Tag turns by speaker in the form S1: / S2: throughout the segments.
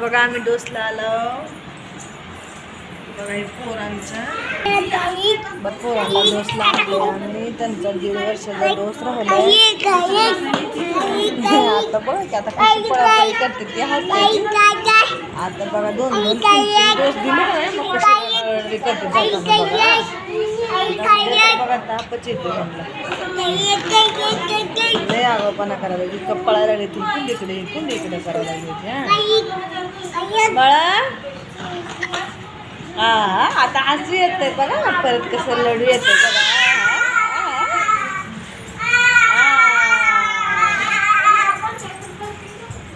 S1: बघा आम्ही डोसला आलो. बघा हे पोरांचं. बघ पोरांना डोस लागले आम्ही त्यांचा दीड वर्षाचा डोस राहिला. आता बघा की आता कशी पळापळी करते ती हसते आता बघा दोन दोन डोस दिले ना मग कशी करते. बघा आता बघा तापच येते म्हणलं. आगाऊपणा करायला लागली इतकं पळायला लागली ती कुंडीकडे कुंडीकडे करायला लागली होती हा बाळा हा आता हसू येतंय बघा ना परत कसं लढू येतंय बघा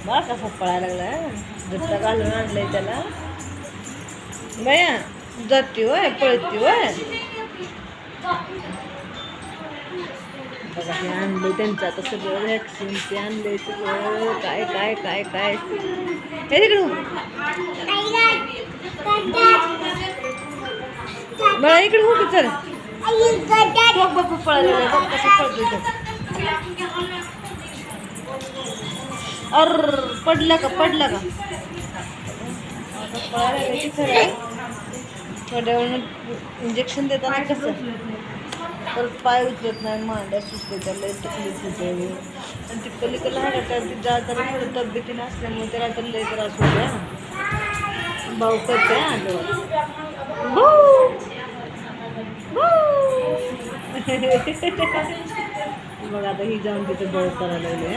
S1: बघा कसा पळायला लागला जत्ता घालून आणलंय त्याला बया जाती होय पळती होय ज्ञानले त्यांचा बरं ज्ञान द्यायचं बरं काय काय काय काय। हे इकडे हो पडला का पडला का। इंजेक्शन देताना कसं? परत पाय उचलत नाही मांड्या सुचते त्याला लय तकलीफ होते. आणि ती पलीकडला हाडा ती जाताना थोडं तब्येतीने असल्यामुळे त्याला तर लय त्रास होते भाऊ करते हा डोळा. बघ आता ही जाऊन तिथे बळ करायला लागले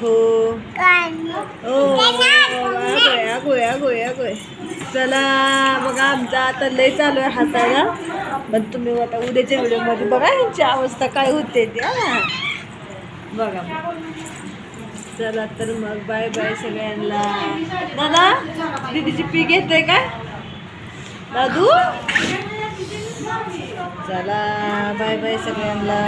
S1: हो. हो. ओ गोया गोया आगोय. चला बघा आमचा आता लय चालू आहे हाताला पण तुम्ही आता उद्याच्या व्हिडिओमध्ये बघा यांची अवस्था काय होते ती बघा. चला तर मग बाय बाय सगळ्यांना. दादा दीदीची पी घेते काय दादू? चला बाय बाय सगळ्यांना.